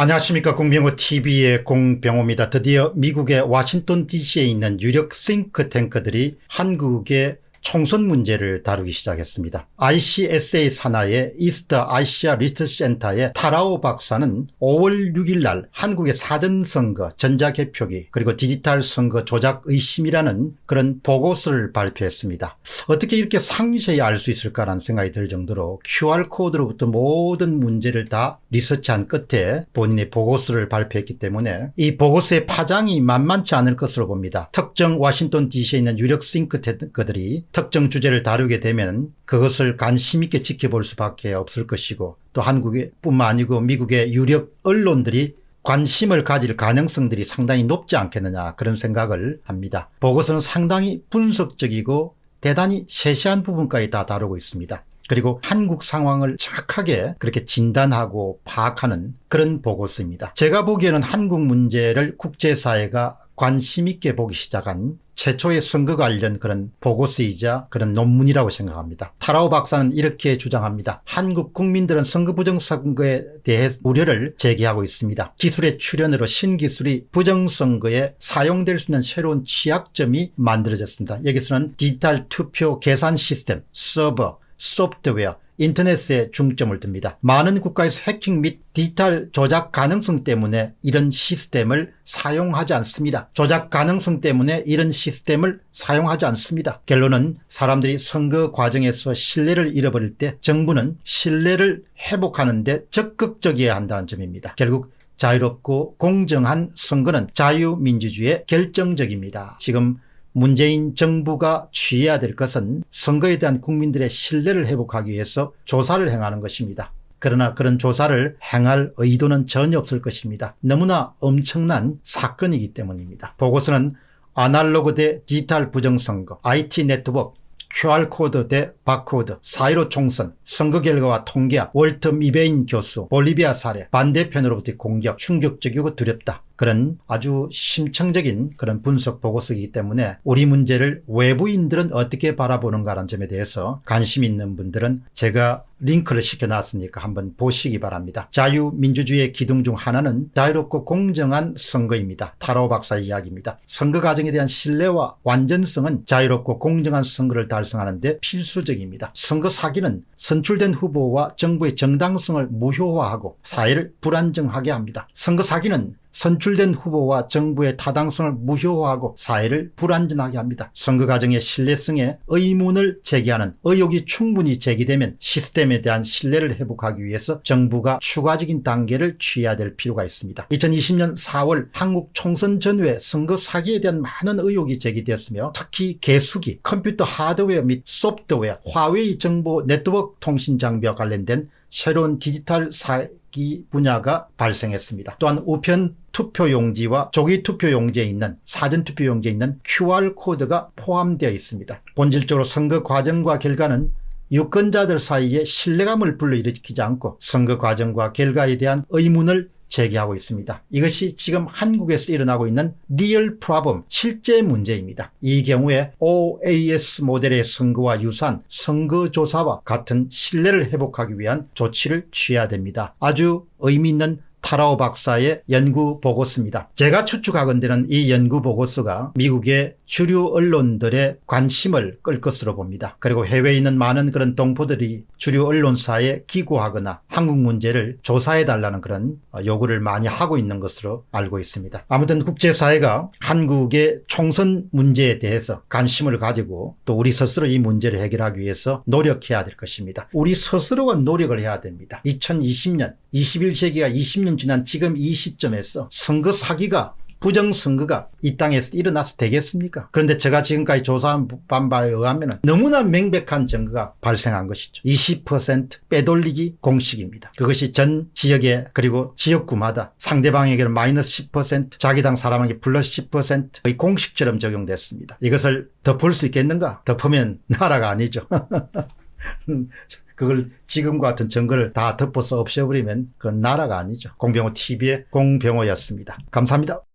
안녕하십니까 공병호 TV의 공병호입니다. 드디어 미국의 워싱턴 DC에 있는 유력 싱크탱크들이 한국의 총선 문제를 다루기 시작했습니다. ICSA 산하의 이스트 아시아 리서치 센터의 타라오 박사는 5월 6일 날 한국의 사전 선거, 전자 개표기 그리고 디지털 선거 조작 의심이라는 그런 보고서를 발표했습니다. 어떻게 이렇게 상세히 알 수 있을까라는 생각이 들 정도로 QR코드로부터 모든 문제를 다 리서치한 끝에 본인의 보고서를 발표했기 때문에 이 보고서의 파장이 만만치 않을 것으로 봅니다. 특정 워싱턴 DC에 있는 유력 싱크탱크들이 특정 주제를 다루게 되면 그것을 관심 있게 지켜볼 수밖에 없을 것이고 또 한국의 뿐만 아니고 미국의 유력 언론들이 관심을 가질 가능성들이 상당히 높지 않겠느냐 그런 생각을 합니다. 보고서는 상당히 분석적이고 대단히 세세한 부분까지 다 다루고 있습니다. 그리고 한국 상황을 정확하게 그렇게 진단하고 파악하는 그런 보고서입니다. 제가 보기에는 한국 문제를 국제사회가 관심 있게 보기 시작한 최초의 선거 관련 그런 보고서이자 그런 논문이라고 생각합니다. 타라오 박사는 이렇게 주장합니다. 한국 국민들은 선거 부정선거에 대해 우려를 제기하고 있습니다. 기술의 출현으로 신기술이 부정선거에 사용될 수 있는 새로운 취약점이 만들어졌습니다. 여기서는 디지털 투표 계산 시스템, 서버, 소프트웨어, 인터넷에 중점을 둡니다. 많은 국가에서 해킹 및 디지털 조작 가능성 때문에 이런 시스템을 사용하지 않습니다. 조작 가능성 때문에 이런 시스템을 사용하지 않습니다. 결론은 사람들이 선거 과정에서 신뢰를 잃어버릴 때 정부는 신뢰를 회복하는 데 적극적이어야 한다는 점입니다. 결국 자유롭고 공정한 선거는 자유민주주의의 결정적입니다. 지금 문재인 정부가 취해야 될 것은 선거에 대한 국민들의 신뢰를 회복하기 위해서 조사를 행하는 것입니다. 그러나 그런 조사를 행할 의도는 전혀 없을 것입니다. 너무나 엄청난 사건이기 때문입니다. 보고서는 아날로그 대 디지털 부정선거, IT 네트워크, QR코드 대 바코드, 4.15 총선, 선거 결과와 통계학, 월터 미베인 교수, 볼리비아 사례, 반대편으로부터의 공격, 충격적이고 두렵다. 그런 아주 심층적인 그런 분석 보고서이기 때문에 우리 문제를 외부인들은 어떻게 바라보는가라는 점에 대해서 관심 있는 분들은 제가 링크를 시켜놨으니까 한번 보시기 바랍니다. 자유민주주의의 기둥 중 하나는 자유롭고 공정한 선거입니다. 타로 박사 이야기입니다. 선거 과정에 대한 신뢰와 완전성은 자유롭고 공정한 선거를 달성하는데 필수적입니다. 선거 사기는 선출된 후보와 정부의 정당성을 무효화하고 사회를 불안정하게 합니다. 선거 사기는 선출된 후보와 정부의 타당성을 무효화하고 사회를 불안전하게 합니다. 선거 과정의 신뢰성에 의문을 제기하는 의혹이 충분히 제기되면 시스템에 대한 신뢰를 회복하기 위해서 정부가 추가적인 단계를 취해야 될 필요가 있습니다. 2020년 4월 한국 총선 전후에 선거 사기에 대한 많은 의혹이 제기되었으며 특히 개수기, 컴퓨터 하드웨어 및 소프트웨어, 화웨이 정보 네트워크 통신 장비와 관련된 새로운 디지털 사 기 분야가 발생했습니다. 또한 우편 투표 용지와 조기 투표 용지에 있는 사전 투표 용지에 있는 QR 코드가 포함되어 있습니다. 본질적으로 선거 과정과 결과는 유권자들 사이에 신뢰감을 불러일으키지 않고 선거 과정과 결과에 대한 의문을 제기하고 있습니다. 이것이 지금 한국에서 일어나고 있는 리얼 프로블 실제 문제입니다. 이 경우에 OAS 모델의 선거와 유사한 선거조사와 같은 신뢰를 회복하기 위한 조치를 취해야 됩니다. 아주 의미 있는 타라오 박사의 연구 보고서입니다. 제가 추측하건대는 이 연구 보고서가 미국의 주류 언론들의 관심을 끌 것으로 봅니다. 그리고 해외에 있는 많은 그런 동포들이 주류 언론사에 기고하거나 한국 문제를 조사해 달라는 그런 요구를 많이 하고 있는 것으로 알고 있습니다. 아무튼 국제사회가 한국의 총선 문제에 대해서 관심을 가지고 또 우리 스스로 이 문제를 해결하기 위해서 노력해야 될 것입니다. 우리 스스로가 노력을 해야 됩니다. 2020년 21세기가 20년 지난 지금 이 시점에서 선거 사기가 부정선거가 이 땅에서 일어나서 되겠습니까? 그런데 제가 지금까지 조사한 바에 의하면 너무나 명백한 증거가 발생한 것이죠. 20% 빼돌리기 공식입니다. 그것이 전 지역에 그리고 지역구마다 상대방에게는 마이너스 10% 자기 당 사람에게 플러스 10%의 공식처럼 적용됐습니다. 이것을 덮을 수 있겠는가? 덮으면 나라가 아니죠. 그걸 지금과 같은 증거를 다 덮어서 없애버리면 그건 나라가 아니죠. 공병호 TV의 공병호였습니다. 감사합니다.